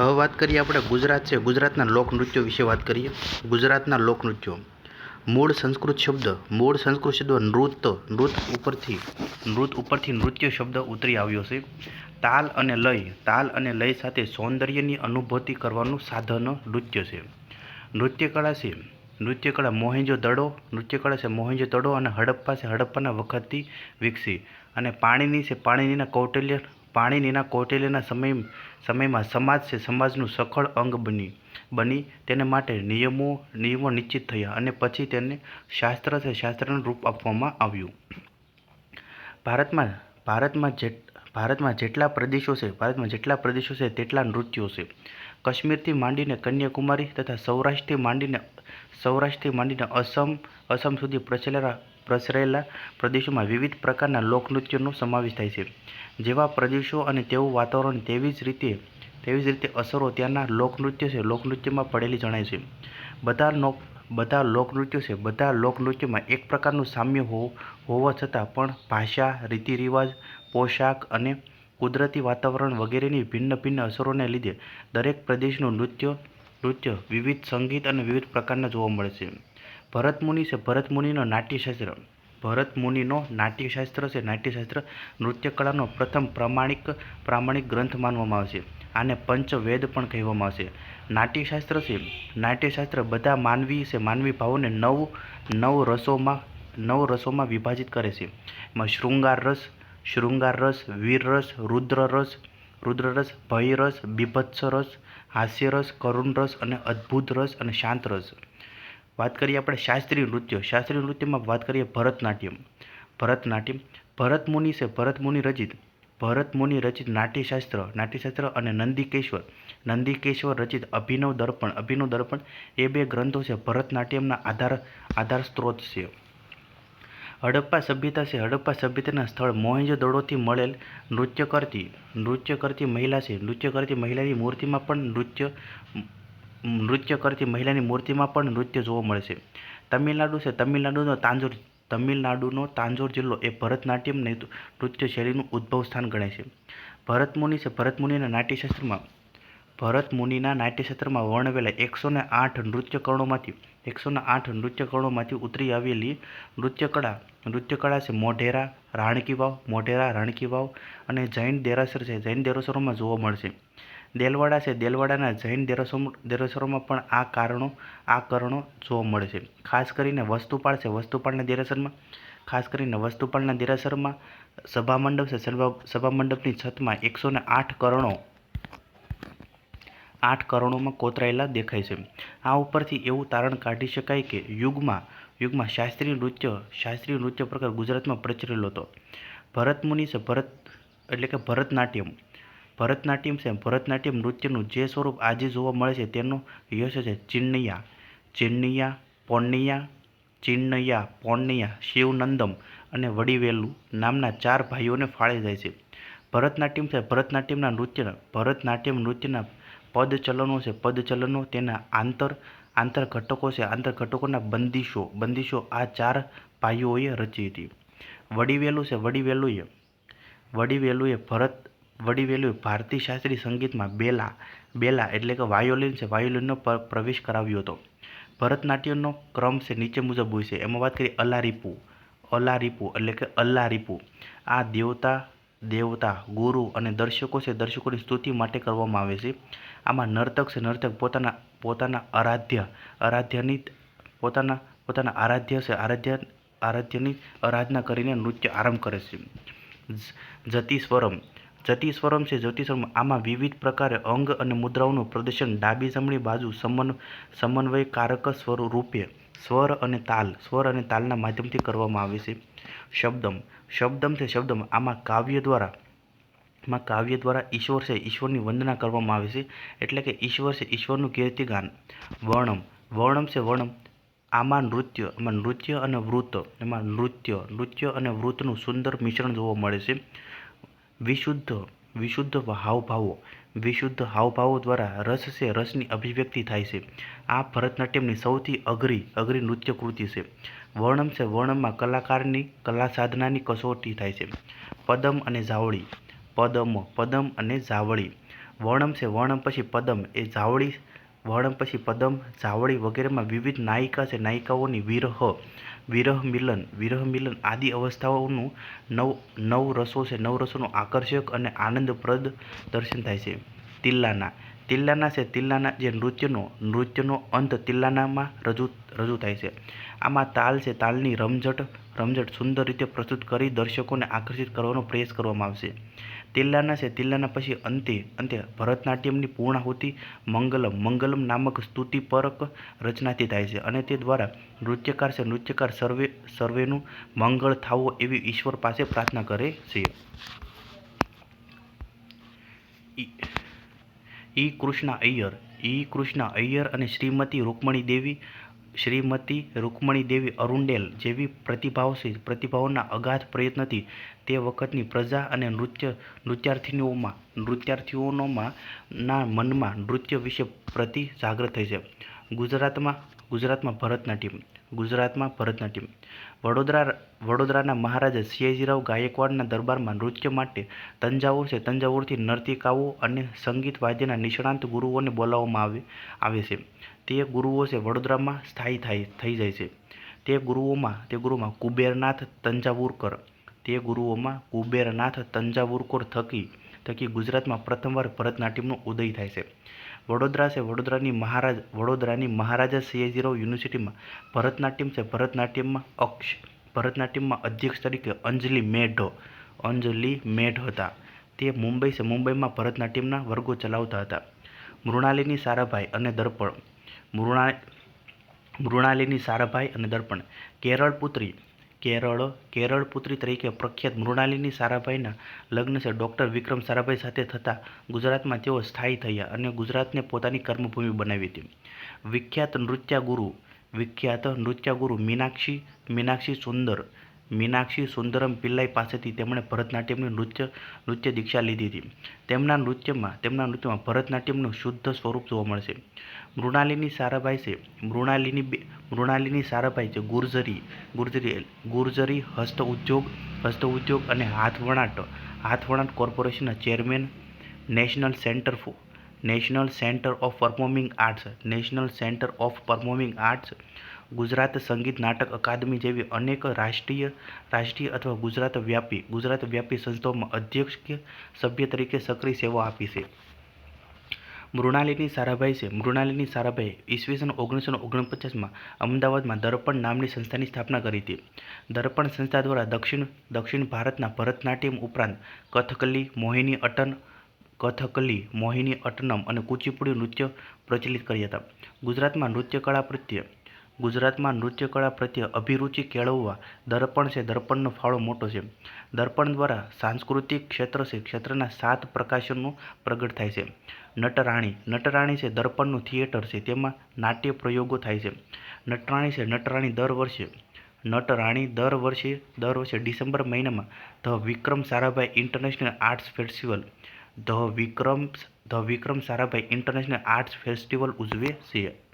હવે વાત કરીએ આપણે ગુજરાત છે. ગુજરાતના લોકનૃત્યો વિશે વાત કરીએ. ગુજરાતના લોકનૃત્યો. મૂળ સંસ્કૃત શબ્દ, મૂળ સંસ્કૃત શબ્દ નૃત્ય નૃત ઉપરથી નૃત ઉપરથી નૃત્ય શબ્દ ઉતરી આવ્યો છે. તાલ અને લય, તાલ અને લય સાથે સૌંદર્યની અનુભૂતિ કરવાનું સાધન નૃત્ય છે. નૃત્યકળા છે. નૃત્યકળા મોહેંજો દડો, નૃત્યકળા છે મોહેંજો દડો અને હડપ્પા છે હડપ્પાના વખતથી વિકસી. અને પાણીની છે પાણીનીના કૌટિલ્ય પાણીનીના કૌટિલ્યના સમય, સમયમાં સમાજ છે, સમાજનું સખળ અંગ બની બની તેને માટે નિયમો નિયમો નિશ્ચિત થયા અને પછી તેને શાસ્ત્ર છે, શાસ્ત્રનું રૂપ આપવામાં આવ્યું. ભારતમાં ભારતમાં જેટ, ભારતમાં જેટલા પ્રદેશો છે, ભારતમાં જેટલા પ્રદેશો છે, તેટલા નૃત્યો છે. કાશ્મીરથી માંડીને કન્યાકુમારી તથા સૌરાષ્ટ્રથી માંડીને સૌરાષ્ટ્રથી માંડીને અસમ અસમ સુધી પ્રચલેલા પ્રસરેલા પ્રદેશોમાં વિવિધ પ્રકારના લોકનૃત્યોનો સમાવેશ થાય છે. જેવા પ્રદેશો અને તેવું વાતાવરણ તેવી જ રીતે, તેવી જ રીતે અસરો ત્યાંના લોકનૃત્ય છે, લોકનૃત્યમાં પડેલી જણાય છે. બધા લોક બધા લોકનૃત્યો છે, બધા લોકનૃત્યોમાં એક પ્રકારનું સામ્ય હો, હોવા છતાં પણ ભાષા રીતિ રિવાજ પોશાક અને કુદરતી વાતાવરણ વગેરેની ભિન્ન ભિન્ન અસરોને લીધે દરેક પ્રદેશનું નૃત્ય નૃત્ય વિવિધ સંગીત અને વિવિધ પ્રકારના જોવા મળે છે. ભરત મુનિ છે ભરત મુનિનો નાટ્યશાસ્ત્ર. ભરત મુનિનો નાટ્યશાસ્ત્ર છે, નાટ્યશાસ્ત્ર નૃત્યકળાનો પ્રથમ પ્રામાણિક પ્રામાણિક ગ્રંથ માનવામાં આવે છે આને પંચવેદ પણ કહેવામાં આવશે નાટ્યશાસ્ત્ર છે, નાટ્યશાસ્ત્ર બધા માનવી છે, માનવી ભાવોને નવ નવ રસોમાં નવ રસોમાં વિભાજિત કરે છે. એમાં શૃંગાર રસ શૃંગાર રસ, વીર રસ, રુદ્ર રસ રુદ્ર રસ, ભય રસ, બીભત્સ રસ, હાસ્ય રસ, કરુણ રસ અને અદ્ભુત રસ અને શાંત રસ. વાત કરીએ આપણે શાસ્ત્રીય નૃત્ય. શાસ્ત્રીય નૃત્યમાં વાત કરીએ ભરતનાટ્યમ. ભરતનાટ્યમ ભરત મુનિ છે. ભરત મુનિ રચિત. ભરત મુનિ રચિત નાટ્યશાસ્ત્ર. નાટ્યશાસ્ત્ર અને નંદિકેશ્વર. નંદિકેશ્વર રચિત અભિનવ દર્પણ. અભિનવ દર્પણ એ બે ગ્રંથો છે. ભરતનાટ્યમના આધાર આધાર સ્ત્રોત છે. હડપ્પા સભ્યતા છે. હડપ્પા સભ્યતાના સ્થળ મોહેજો દડોથી મળેલ નૃત્ય કરતી નૃત્ય કરતી મહિલા છે. નૃત્ય કરતી મહિલાની મૂર્તિમાં પણ નૃત્ય નૃત્ય કરતી મહિલાની મૂર્તિમાં પણ નૃત્ય જોવા મળે છે. તમિલનાડુ છે. તમિલનાડુનો તાંજોર તમિલનાડુનો તાંજોર જિલ્લો એ ભરતનાટ્યમ નૃત્ય શૈલીનું ઉદ્ભવ સ્થાન ગણાય છે. ભરતમુનિ છે. ભરતમુનિના નાટ્યશાસ્ત્રમાં ભરત મુનિના નાટ્યશાસ્ત્રમાં વર્ણવેલા એકસો ને આઠ નૃત્યકરણોમાંથી એકસો ને આઠ નૃત્યકરણોમાંથી ઉતરી આવેલી નૃત્યકળા નૃત્યકળા છે મોઢેરા રાણકી વાવ મોઢેરા રાણકી વાવ અને જૈન દેરાસર છે. જૈન દેરાસરોમાં જોવા મળશે. દેલવાડા છે. દેલવાડાના જૈન દેરાસરો દેરાસરોમાં પણ આ કારણો, આ કરણો જોવા મળે છે. ખાસ કરીને વસ્તુપાળ છે. વસ્તુપાળના દેરાસરમાં, ખાસ કરીને વસ્તુપાળના દેરાસરમાં સભા મંડપ છે. સભા મંડપની છતમાં એકસો ને આઠ કરણો, આઠ કરણોમાં કોતરાયેલા દેખાય છે. આ ઉપરથી એવું તારણ કાઢી શકાય કે યુગમાં યુગમાં શાસ્ત્રીય નૃત્ય શાસ્ત્રીય નૃત્ય પ્રકાર ગુજરાતમાં પ્રચરેલો હતો. ભરત મુનિ છે. ભરત, એટલે કે ભરતનાટ્યમ. ભરતનાટ્યમ છે. ભરતનાટ્યમ નૃત્યનું જે સ્વરૂપ આજે જોવા મળે છે તેનો યશ છે. ચિન્નૈયા ચિન્નૈયા, પોન્નૈયા ચિન્નૈયા, પોન્નૈયા, શિવનંદમ અને વડીવેલુ નામના ચાર ભાઈઓને ફાળે જાય છે. ભરતનાટ્યમ છે. ભરતનાટ્યમના નૃત્યના, ભરતનાટ્યમ નૃત્યના પદ ચલનો છે. પદ ચલનો તેના આંતર આંતર ઘટકો છે. આંતર ઘટકોના બંદીશો બંદીશો આ ચાર ભાઈઓએ રચી હતી. વડીવેલું છે. વડીવેલુએ વડીવેલુએ ભરત વડીવેલુએ ભારતીય શાસ્ત્રીય સંગીતમાં બેલા બેલા એટલે કે વાયોલિન છે, વાયોલિનનો પ્રવેશ કરાવ્યો હતો. ભરતનાટ્યમનો ક્રમ છે, નીચે મુજબ હોય છે. એમાં વાત કરીએ અલારીપુ અલારીપુ એટલે કે અલ્લારીપુ. આ દેવતા દેવતા, ગુરુ અને દર્શકો છે, દર્શકોની સ્તુતિ માટે કરવામાં આવે છે. આમાં નર્તક છે, નર્તક પોતાના પોતાના આરાધ્ય, આરાધ્યની પોતાના પોતાના આરાધ્ય છે, આરાધ્ય, આરાધ્યની આરાધના કરીને નૃત્ય આરંભ કરે છે. જતિસ્વરમ જતિસ્વરમ છે. જતિસ્વરમ આમાં વિવિધ પ્રકારે અંગ અને મુદ્રાઓનું પ્રદર્શન ડાબી જમણી બાજુ સમન, સમન્વયકારક સ્વરૂપે સ્વર અને તાલ, સ્વર અને તાલના માધ્યમથી કરવામાં આવે છે. શબ્દમ શબ્દમ છે શબ્દમ. આમાં કાવ્ય દ્વારા માં કાવ્ય દ્વારા ઈશ્વર છે ઈશ્વરની વંદના કરવામાં આવે છે. એટલે કે ઈશ્વર છે ઈશ્વરનું કીર્તિગાન વર્ણમ વર્ણમ છે વર્ણમ. આમાં નૃત્ય આમાં નૃત્ય અને વૃત્ત. એમાં નૃત્ય નૃત્ય અને વૃત્તનું સુંદર મિશ્રણ જોવા મળે છે. વિશુદ્ધ વિશુદ્ધ હાવભાવો વિશુદ્ધ હાવભાવો દ્વારા રસ છે, રસની અભિવ્યક્તિ થાય છે. આ ભરતનાટ્યમની સૌથી અઘરી અઘરી નૃત્ય કૃતિ છે. વર્ણમ છે, વર્ણમમાં કલાકારની કલા સાધનાની કસોટી થાય છે. પદમ અને ઝાવળી. પદમ પદમ અને ઝાવળી. વર્ણમ છે, વર્ણમ પછી પદમ. એ ઝાવળી, વર્ણમ પછી પદમ, ઝાવળી વગેરેમાં વિવિધ નાયિકા છે, નાયિકાઓની વિરહ વિરહ મિલન વિરહ મિલન આદિ અવસ્થાઓનું નવ નવ રસો છે. નવ રસોનું આકર્ષક અને આનંદપ્રદ દર્શન થાય છે. તિલ્લાના તિલ્લાના છે. તિલ્લાના જે નૃત્યનો નૃત્યનો અંત તિલ્લાનામાં રજૂ રજૂ થાય છે. આમાં તાલ છે. તાલની રમઝટ રમઝટ સુંદર રીતે પ્રસ્તુત કરી દર્શકોને આકર્ષિત કરવાનો પ્રયાસ કરવામાં આવશે. તિલ્લાના છે. તિલ્લાના પછી અંતે અંતે ભરતનાટ્યમની પૂર્ણાહુતિ મંગલમ મંગલમ નામક સ્તુતિપરક રચનાથી થાય છે અને તે દ્વારા નૃત્યકાર છે. નૃત્યકાર સર્વે, સર્વેનું મંગળ થાવો એવી ઈશ્વર પાસે પ્રાર્થના કરે છે. ઈ- કૃષ્ણ અય્યર, ઈ કૃષ્ણ અય્યર અને શ્રીમતી રૂકમણી દેવી શ્રીમતી રૂકમણી દેવી અરુંડેલ જેવી પ્રતિભાવશીલ પ્રતિભાઓના અગાધ પ્રયત્નથી તે વખતની પ્રજા અને નૃત્ય, નૃત્યાર્થીનીઓમાં, નૃત્યાર્થીઓનોમાં, ના મનમાં નૃત્ય વિશે પ્રતિ જાગૃત થઈ છે. ગુજરાતમાં ગુજરાતમાં ભરતનાટ્યમ ગુજરાતમાં ભરતનાટ્યમ વડોદરા, વડોદરાના મહારાજા સયાજીરાવ ગાયકવાડના દરબારમાં નૃત્ય માટે તંજાવુર છે. તંજાવુરથી નર્તિકાઓ અને સંગીત વાદ્યના નિષ્ણાંત ગુરુઓને બોલાવવામાં આવે આવે છે. તે ગુરુઓ છે વડોદરામાં સ્થાયી થાય, થઈ જાય છે. તે ગુરુઓમાં, તે ગુરુમાં કુબેરનાથ તંજાવુરકર. તે ગુરુઓમાં કુબેરનાથ તંજાવુરકર થકી થકી ગુજરાતમાં પ્રથમવાર ભરતનાટ્યમનો ઉદય થાય છે. વડોદરા છે વડોદરાની મહારાજ, વડોદરાની મહારાજા સયાજીરાવ યુનિવર્સિટીમાં ભરતનાટ્યમ છે ભરતનાટ્યમમાં અક્ષ, ભરતનાટ્યમમાં અધ્યક્ષ તરીકે અંજલિ મેઢો, અંજલિ મેઢ હતા. તે મુંબઈ છે મુંબઈમાં ભરતનાટ્યમના વર્ગો ચલાવતા હતા. મૃણાલિની સારાભાઈ અને દર્પણ મૃણા, મૃણાલિની સારાભાઈ અને દર્પણ. કેરળ પુત્રી, કેરળ કેરળ પુત્રી તરીકે પ્રખ્યાત મૃણાલિની સારાભાઈના લગ્ન છે. ડૉક્ટર વિક્રમ સારાભાઈ સાથે થતાં ગુજરાતમાં તેઓ સ્થાયી થયા અને ગુજરાતને પોતાની કર્મભૂમિ બનાવી હતી. વિખ્યાત નૃત્યગુરુ વિખ્યાત નૃત્યગુરુ મીનાક્ષી મીનાક્ષી સુંદર, મીનાક્ષી સુંદરમ પિલ્લાઈ પાસેથી તેમણે ભરતનાટ્યમની નૃત્ય નૃત્ય દીક્ષા લીધી હતી. તેમના નૃત્યમાં તેમના નૃત્યમાં ભરતનાટ્યમનું શુદ્ધ સ્વરૂપ જોવા મળશે. મૃણાલિની સારાભાઈ છે. મૃણાલિની મૃણાલિની સારાભાઈ છે ગુર્જરી. ગુર્જરી ગુર્જરી હસ્ત ઉદ્યોગ હસ્ત ઉદ્યોગ અને હાથવણાટ. હાથવણાટ કોર્પોરેશનના chairman, national centre for national centre of performing arts. National centre of performing arts. Gujarat Sangeet Natak Akademi જેવી અનેક રાષ્ટ્રીય રાષ્ટ્રીય અથવા ગુજરાત વ્યાપી ગુજરાત વ્યાપી સંસ્થાઓમાં અધ્યક્ષ કે સભ્ય તરીકે સક્રિય સેવા આપી છે. મૃણાલિની સારાભાઈ છે. મૃણાલિની સારાભાઈ ઈસવીસન ઓગણીસો ઓગણપચાસમાં અમદાવાદમાં દર્પણ નામની સંસ્થાની સ્થાપના કરી હતી. દર્પણ સંસ્થા દ્વારા દક્ષિણ દક્ષિણ ભારતના ભરતનાટ્યમ ઉપરાંત કથકલી, મોહિની અટન, કથકલી, મોહિની અટનમ અને કુચીપુડી નૃત્ય પ્રચલિત કર્યા હતા. ગુજરાતમાં નૃત્યકળા પ્રત્યે ગુજરાતમાં નૃત્યકળા પ્રત્યે અભિરુચિ કેળવવા દર્પણ છે. દર્પણનો ફાળો મોટો છે. દર્પણ દ્વારા સાંસ્કૃતિક ક્ષેત્ર છે. ક્ષેત્રના સાત પ્રકાશનનું પ્રગટ થાય છે. નટરાણી. નટરાણી છે દર્પણનું થિયેટર છે. તેમાં નાટ્ય પ્રયોગો થાય છે. નટરાણી છે નટરાણી દર વર્ષે. નટરાણી દર વર્ષે દર વર્ષે ડિસેમ્બર મહિનામાં the Vikram Sarabhai international arts festival the Vikram the Vikram Sarabhai international arts festival ઉજવે છે.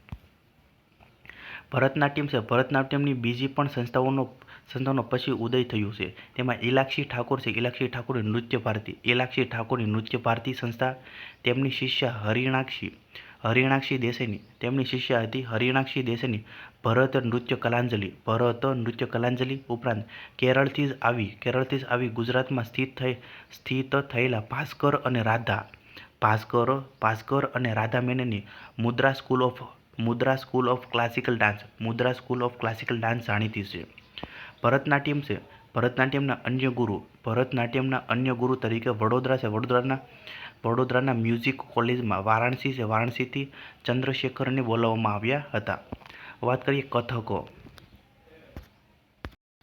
ભરતનાટ્યમ છે. ભરતનાટ્યમની બીજી પણ સંસ્થાઓનો, સંસ્થાનો પછી ઉદય થયું છે. તેમાં ઇલાક્ષી ઠાકોર છે. ઇલાક્ષી ઠાકોરની નૃત્ય ભારતી ઇલાક્ષી ઠાકોરની નૃત્ય ભારતી સંસ્થા, તેમની શિષ્ય હરિણાક્ષી હરિણાક્ષી દેસાઈની, તેમની શિષ્ય હતી હરિણાક્ષી દેસાઈની ભરત નૃત્ય કલાંજલિ. ભરત નૃત્ય કલાંજલિ ઉપરાંત કેરળથી જ આવી, કેરળથી જ આવી ગુજરાતમાં સ્થિત થઈ, સ્થિત થયેલા ભાસ્કર અને રાધા. ભાસ્કર ભાસ્કર અને Radha મેનનની Mudra school of Mudra school of classical dance. Mudra school of classical dance જાણીતી છે. ભરતનાટ્યમ છે. ભરતનાટ્યમના અન્ય ગુરુ. ભરતનાટ્યમના અન્ય ગુરુ તરીકે વડોદરા છે. વડોદરાના વડોદરાના મ્યુઝિક કોલેજમાં વારાણસી છે. વારાણસીથી ચંદ્રશેખરને બોલાવવામાં આવ્યા હતા. વાત કરીએ કથકો.